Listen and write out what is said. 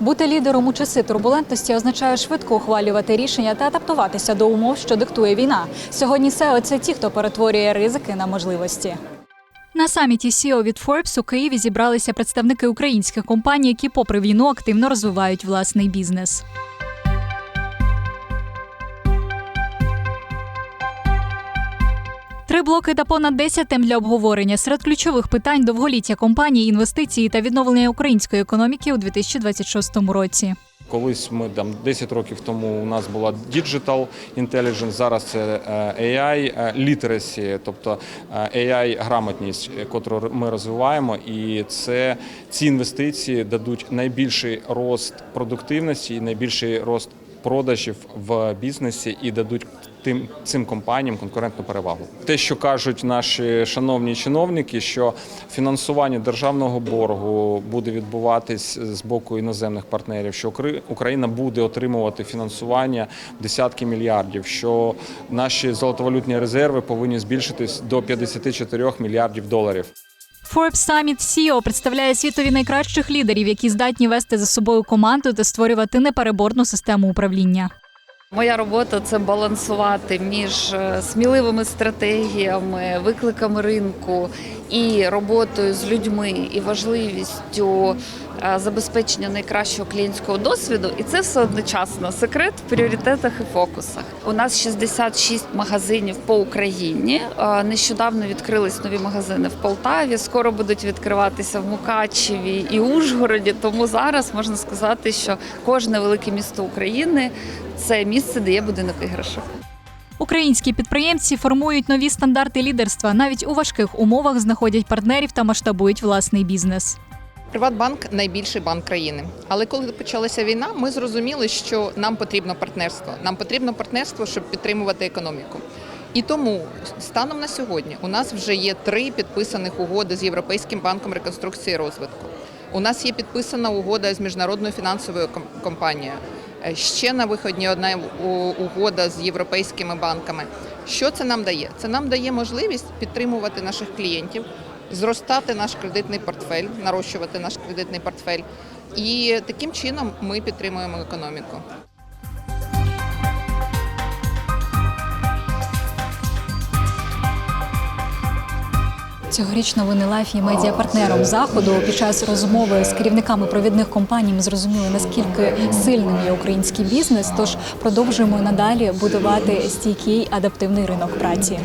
Бути лідером у часи турбулентності означає швидко ухвалювати рішення та адаптуватися до умов, що диктує війна. Сьогодні SEO – це ті, хто перетворює ризики на можливості. На саміті SEO від Forbes у Києві зібралися представники українських компаній, які, попри війну, активно розвивають власний бізнес. Три блоки та понад 10 тем для обговорення серед ключових питань довголіття компанії, інвестиції та відновлення української економіки у 2026 році. Колись ми там 10 років тому у нас була Digital Intelligence, зараз це е, AI е, literacy, тобто е, AI грамотність, котру ми розвиваємо, і це ці інвестиції дадуть найбільший рост продуктивності і найбільший рост продажів в бізнесі і дадуть тим цим компаніям конкурентну перевагу. Те, що кажуть наші шановні чиновники, що фінансування державного боргу буде відбуватись з боку іноземних партнерів, що Укра- Україна буде отримувати фінансування десятки мільярдів, що наші золотовалютні резерви повинні збільшитись до 54 мільярдів доларів. Forbes Summit CEO представляє світові найкращих лідерів, які здатні вести за собою команду та створювати непереборну систему управління. Моя робота це балансувати між е, сміливими стратегіями, викликами ринку і роботою з людьми, і важливістю забезпечення найкращого клієнтського досвіду. І це все одночасно секрет в пріоритетах і фокусах. У нас 66 магазинів по Україні. Е, Нещодавно відкрились нові магазини в Полтаві. Скоро будуть відкриватися в Мукачеві і Ужгороді. Тому зараз можна сказати, що кожне велике місто України це місце, де є будинок іграшок. Українські підприємці формують нові стандарти лідерства. Навіть у важких умовах знаходять партнерів та масштабують власний бізнес. Приватбанк найбільший банк країни. Але коли почалася війна, ми зрозуміли, що нам потрібно партнерство. Нам потрібно партнерство, щоб підтримувати економіку. І тому станом на сьогодні у нас вже є три підписаних угоди з Європейським банком реконструкції і розвитку. У нас є підписана угода з міжнародною фінансовою компанією. Е, Ще на виході одна угода з європейськими банками. Що це нам дає? Це нам дає можливість підтримувати наших клієнтів, зростати наш кредитний портфель, нарощувати наш кредитний портфель. І таким чином ми підтримуємо економіку. Цьогоріч новини Лайф є медіапартнером заходу. Під час розмови з керівниками провідних компаній ми зрозуміли, наскільки сильним є український бізнес. Тож продовжуємо надалі будувати стійкий адаптивний ринок праці.